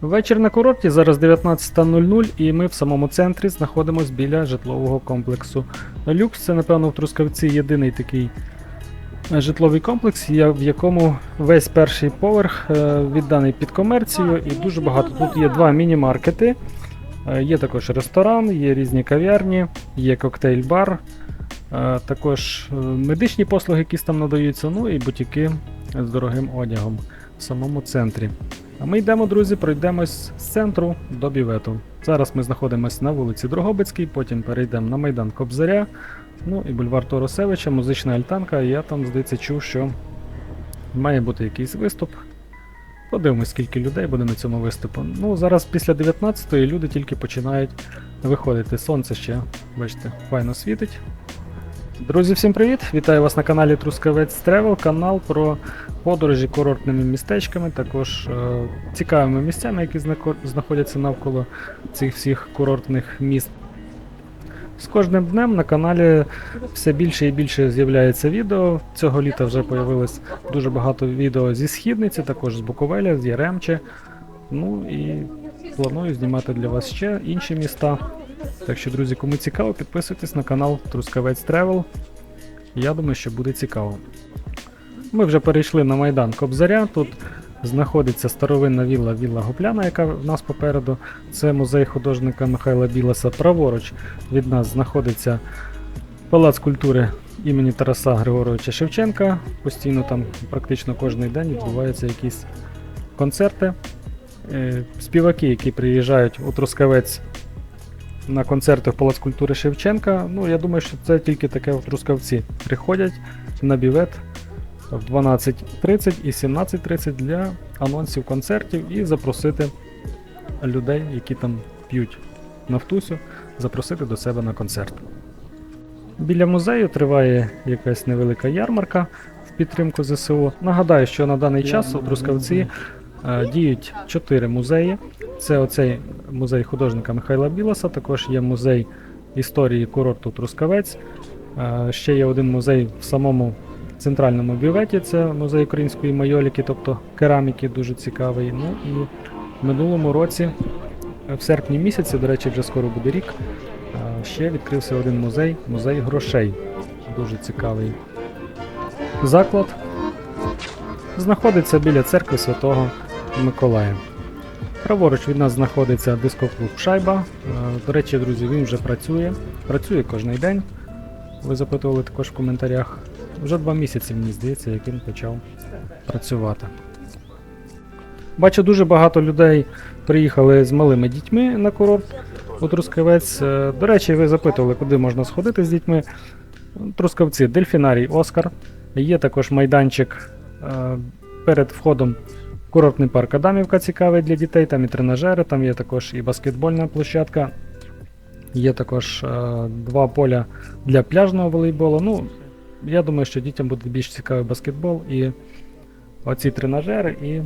Вечір на курорті, зараз 19.00 і ми в самому центрі знаходимося біля житлового комплексу. Люкс це, напевно, в Трускавці єдиний такий е, житловий комплекс, в якому весь перший поверх е, відданий під комерцію і дуже багато. Тут є два міні-маркети, е, є також ресторан, є різні кав'ярні, є коктейль-бар, також медичні послуги, якісь там надаються, ну і бутіки з дорогим одягом в самому центрі. А ми йдемо, друзі, пройдемось з центру до бівету. Зараз ми знаходимося на вулиці Дрогобицькій, потім перейдемо на Майдан Кобзаря, ну і бульвар Торосевича, музична альтанка. Я там, здається, чув, що має бути якийсь виступ. Подивимось, скільки людей буде на цьому виступу. Ну, зараз після 19-ї люди тільки починають виходити. Сонце ще, бачите, файно світить. Друзі, всім привіт! Вітаю вас на каналі Трускавець Тревел, канал про подорожі курортними містечками, також е, цікавими місцями, які знаходяться навколо цих всіх курортних міст. З кожним днем на каналі все більше і більше з'являється відео. Цього літа вже появилось дуже багато відео зі східниці, також з Буковеля, з Яремче. Ну і планую знімати для вас ще інші міста. Так що, друзі, кому цікаво, підписуйтесь на канал Трускавець Тревел. Я думаю, що буде цікаво. Ми вже перейшли на Майдан Кобзаря. Тут знаходиться старовинна вілла Вілла Гопляна, яка в нас попереду. Це музей художника Михайла Білеса. Праворуч від нас знаходиться Палац культури імені Тараса Григоровича Шевченка. Постійно там практично кожен день відбуваються якісь концерти. Е, Співаки, які приїжджають у Трускавець на концерти в Палац культури Шевченка. Ну, я думаю, що це тільки таке в Трускавці. Приходять на бівет в 12.30 і 17.30 для анонсів концертів і запросити людей, які там п'ють нафтусю, запросити до себе на концерт. Біля музею триває якась невелика ярмарка в підтримку ЗСУ. Нагадаю, що на даний час у Трускавці е, діють чотири музеї. Це оцей музей художника Михайла Білоса, також є музей історії курорту Трускавець. Е, Ще є один музей в самому центральному бюветі, це музей української майоліки, тобто кераміки, дуже цікавий. Ну і в минулому році, е, в серпні місяці, до речі, вже скоро буде рік, е, ще відкрився один музей, музей грошей. Дуже цікавий заклад. Знаходиться біля церкви Святого Миколая. Праворуч від нас знаходиться дискоклуб Шайба. Е, До речі, друзі, він вже працює. Працює кожен день. Ви запитували також в коментарях. Вже два місяці, мені здається, як він почав працювати. Бачу, дуже багато людей приїхали з малими дітьми на курорт у Трускавець. Е, До речі, ви запитували, куди можна сходити з дітьми. Трускавці, дельфінарій Оскар. Є також майданчик е, перед входом курортний парк Адамівка цікавий для дітей, там і тренажери, там є також і баскетбольна площадка. Є також е, два поля для пляжного волейболу. Ну, я думаю, що дітям буде більш цікавий баскетбол і оці тренажери, і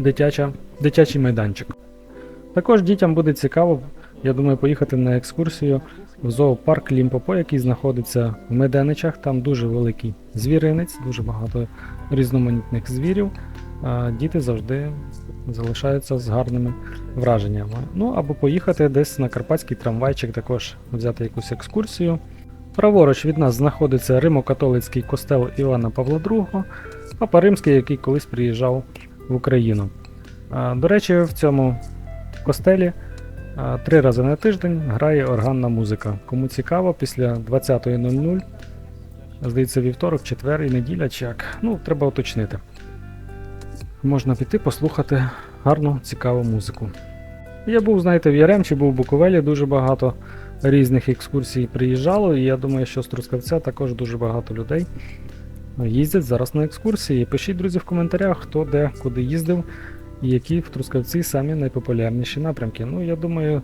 дитяча, дитячий майданчик. Також дітям буде цікаво, я думаю, поїхати на екскурсію в зоопарк Лімпопо, який знаходиться в Меденичах. Там дуже великий звіринець, дуже багато різноманітних звірів. Діти завжди залишаються з гарними враженнями. Ну або поїхати десь на карпатський трамвайчик, також взяти якусь екскурсію. Праворуч від нас знаходиться Римо-католицький костел Івана Павла II, Папа Римський, який колись приїжджав в Україну. До речі, в цьому костелі три рази на тиждень грає органна музика. Кому цікаво, після 20.00, здається, вівторок, четвер і неділя, чи як. Ну, треба уточнити. Можна піти послухати гарну, цікаву музику. Я був, знаєте, в Яремчі, був в Буковелі дуже багато різних екскурсій приїжджало, і я думаю, що з Трускавця також дуже багато людей їздять зараз на екскурсії. Пишіть, друзі, в коментарях, хто де куди їздив, і які в Трускавці самі найпопулярніші напрямки. Ну, я думаю,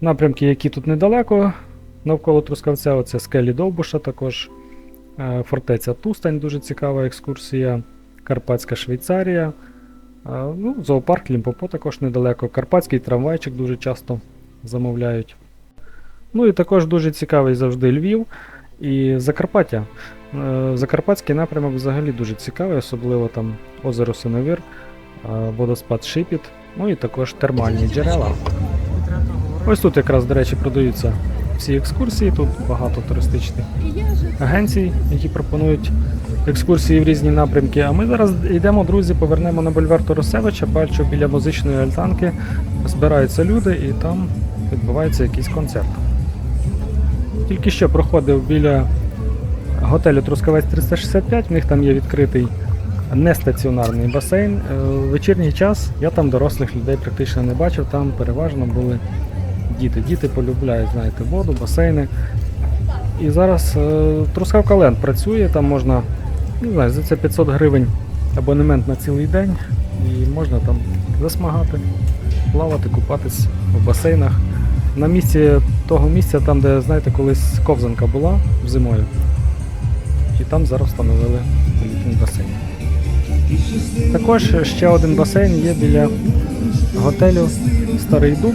напрямки, які тут недалеко, навколо Трускавця, оце скелі Довбуша, також е, фортеця Тустань, дуже цікава екскурсія, Карпатська Швейцарія. Ну, зоопарк Лімпопо також недалеко. Карпатський трамвайчик дуже часто замовляють. Ну і також дуже цікавий завжди Львів і Закарпаття. Е, Закарпатський напрямок взагалі дуже цікавий, особливо там озеро Синевир, е, водоспад Шипіт. Ну і також термальні джерела. Ось тут якраз, до речі, продаються всі екскурсії, тут багато туристичних агенцій, які пропонують екскурсії в різні напрямки. А ми зараз йдемо, друзі, повернемо на бульвар Торосевича. Бачу, біля музичної альтанки збираються люди і там відбувається якийсь концерт. Тільки що проходив біля готелю Трускавець 365, в них там є відкритий нестаціонарний басейн. Е, В вечірній час я там дорослих людей практично не бачив, там переважно були діти. Діти полюбляють, знаєте, воду, басейни. І зараз е, Трускавка Ленд працює, там можна, не знаю, за це 500 гривень абонемент на цілий день, і можна там засмагати, плавати, купатись в басейнах. На місці того місця, там, де, знаєте, колись ковзанка була зимою. І там зараз встановили літній басейн. Також ще один басейн є біля готелю Старий Дуб.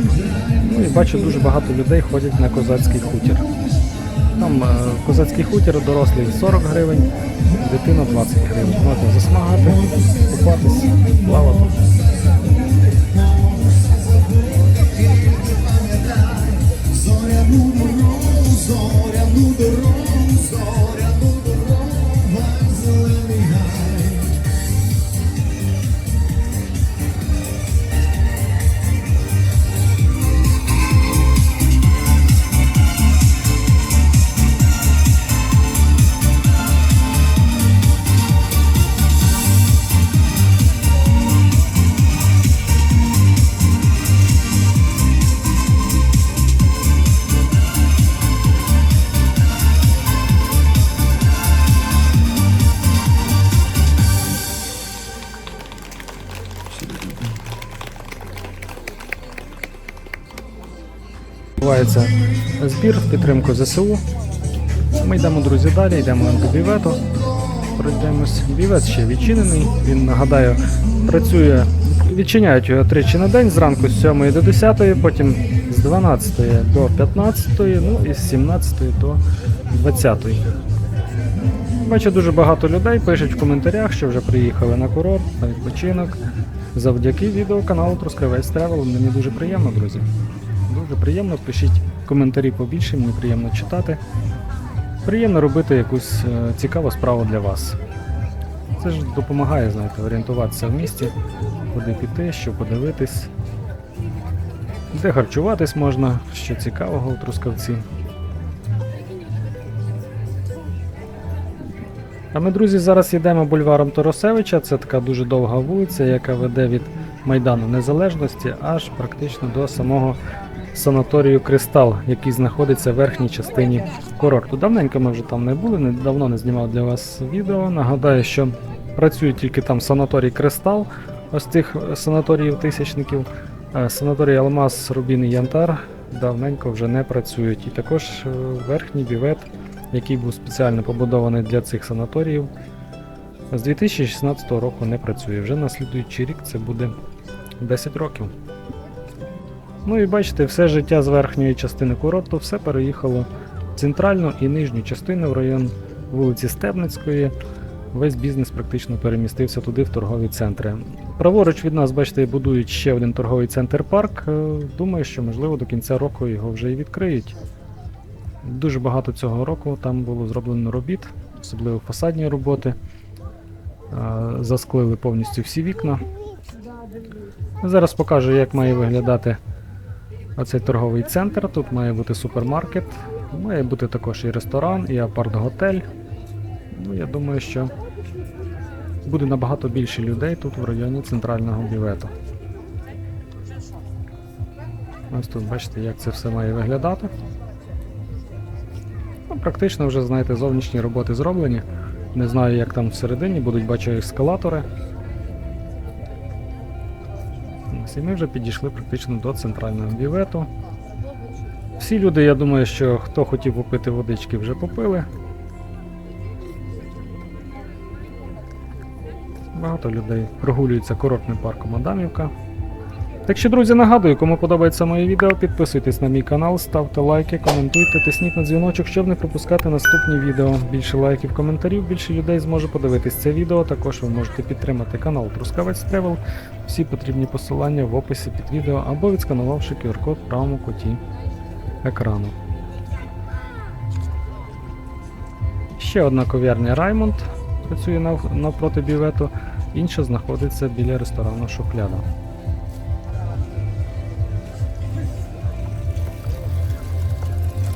Ну і бачу, дуже багато людей ходять на козацький хутір. Там е, козацький хутір дорослий 40 гривень, дитина 20 гривень. Можна засмагати, купатись, плавати. Відбувається збір в підтримку ЗСУ. Ми йдемо, друзі, далі, йдемо до бівету. Пройдемось. Бівет ще відчинений. Він нагадаю, працює, відчиняють його тричі на день, зранку з 7 до 10, потім з 12 до 15, ну і з 17 до 20. Бачу дуже багато людей пишуть в коментарях, що вже приїхали на курорт, на відпочинок. Завдяки відеоканалу Трускавець Тревел. Мені дуже приємно, друзі. Дуже приємно. Пишіть коментарі побільше, мені приємно читати. Приємно робити якусь е, цікаву справу для вас. Це ж допомагає, знаєте, орієнтуватися в місті, куди піти, що подивитись, де харчуватись можна, що цікавого у Трускавці. А ми, друзі, зараз йдемо бульваром Торосевича. Це така дуже довга вулиця, яка веде від Майдану Незалежності аж практично до самого санаторію Кристал, який знаходиться в верхній частині курорту. Давненько ми вже там не були, не- давно не знімав для вас відео. Нагадаю, що працює тільки там санаторій Кристал, ось тих санаторіїв тисячників. Е, Санаторій Алмаз, Рубін і Янтар давненько вже не працюють. І також е, верхній бівет, який був спеціально побудований для цих санаторіїв, з 2016 року не працює. Вже на слідуючий рік це буде 10 років. Ну і бачите, все життя з верхньої частини курорту все переїхало в центральну і нижню частину в район вулиці Стебницької. Весь бізнес практично перемістився туди, в торгові центри. Праворуч від нас, бачите, будують ще один торговий центр парк. Е, Думаю, що можливо до кінця року його вже і відкриють. Дуже багато цього року там було зроблено робіт, особливо фасадні роботи. Е, Засклили повністю всі вікна. Зараз покажу, як має виглядати оцей торговий центр. Тут має бути супермаркет, має бути також і ресторан, і апарт-готель. Ну, я думаю, що буде набагато більше людей тут в районі центрального бівету. Ось тут бачите, як це все має виглядати. Ну, практично вже, знаєте, зовнішні роботи зроблені. Не знаю, як там всередині будуть, бачу ескалатори. Ось, і ми вже підійшли практично до центрального бівету. Всі люди, я думаю, що хто хотів попити водички, вже попили. Багато людей прогулюються курортним парком Адамівка. Так що, друзі, нагадую, кому подобається моє відео, підписуйтесь на мій канал, ставте лайки, коментуйте, тисніть на дзвіночок, щоб не пропускати наступні відео. Більше лайків, коментарів, більше людей зможе подивитись це відео. Також ви можете підтримати канал Трускавець Тревел. Всі потрібні посилання в описі під відео або відсканувавши QR-код в правому куті екрану. Ще одна ков'ярня Раймонд працює навпроти бювету, інша знаходиться біля ресторану Шухляда.